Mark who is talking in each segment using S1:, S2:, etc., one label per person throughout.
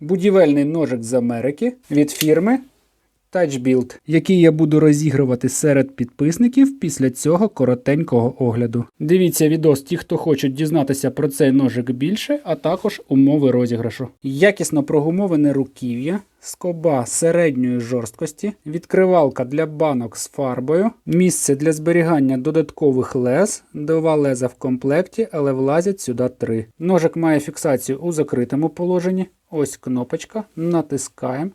S1: Будівельний ножик з Америки від фірми TouchBuild, який я буду розігрувати серед підписників після цього коротенького огляду. Дивіться відос ті, хто хочуть дізнатися про цей ножик більше, а також умови розіграшу. Якісно прогумоване руків'я, скоба середньої жорсткості, відкривалка для банок з фарбою, місце для зберігання додаткових лез, два леза в комплекті, але влазять сюди три. Ножик має фіксацію у закритому положенні. Ось кнопочка, натискаємо.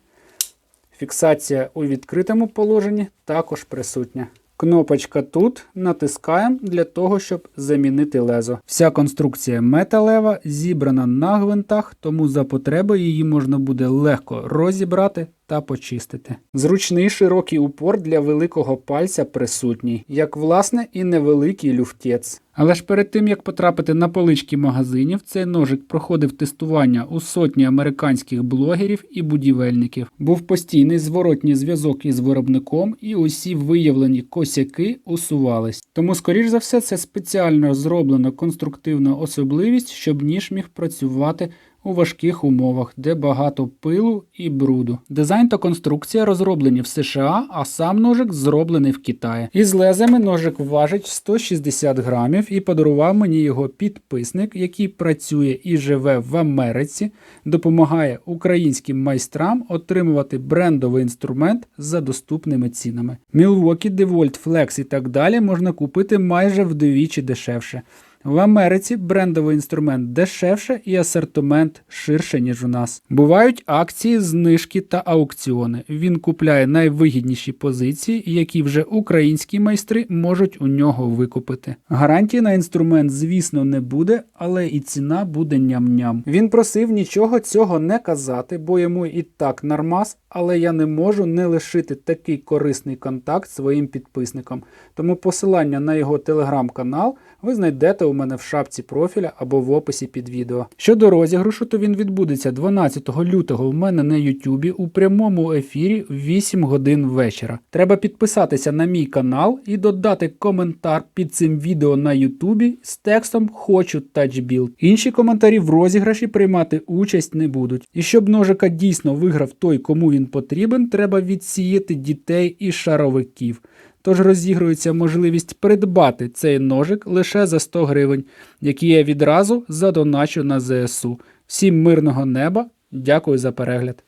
S1: Фіксація у відкритому положенні також присутня. Кнопочка тут натискаємо для того, щоб замінити лезо. Вся конструкція металева зібрана на гвинтах, тому за потреби її можна буде легко розібрати та почистити. Зручний широкий упор для великого пальця присутній, як власне і невеликий люфтець. Але ж перед тим як потрапити на полички магазинів, цей ножик проходив тестування у сотні американських блогерів і будівельників. Був постійний зворотній зв'язок із виробником, і усі виявлені косяки усувались. Тому, скоріш за все, це спеціально зроблена конструктивна особливість, щоб ніж міг працювати у важких умовах, де багато пилу і бруду. Дизайн та конструкція розроблені в США, а сам ножик зроблений в Китаї. Із лезами ножик важить 160 грамів і подарував мені його підписник, який працює і живе в Америці, допомагає українським майстрам отримувати брендовий інструмент за доступними цінами. Milwaukee, DeWalt, Flex і так далі можна купити майже вдвічі дешевше. В Америці брендовий інструмент дешевше і асортимент ширше, ніж у нас. Бувають акції, знижки та аукціони. Він купляє найвигідніші позиції, які вже українські майстри можуть у нього викупити. Гарантії на інструмент, звісно, не буде, але і ціна буде ням-ням. Він просив нічого цього не казати, бо йому і так нормас, але я не можу не лишити такий корисний контакт своїм підписникам. Тому посилання на його телеграм-канал ви знайдете у мене в шапці профіля або в описі під відео. Щодо розіграшу, то він відбудеться 12 лютого у мене на Ютубі у прямому ефірі в 8 годин вечора. Треба підписатися на мій канал і додати коментар під цим відео на Ютубі з текстом Хочу TouchBuild. Інші коментарі в розіграші приймати участь не будуть. І щоб ножика дійсно виграв той, кому він потрібен, треба відсіяти дітей і шаровиків. Тож розігрується можливість придбати цей ножик лише за 100 гривень, які я відразу задоначу на ЗСУ. Всім мирного неба, дякую за перегляд.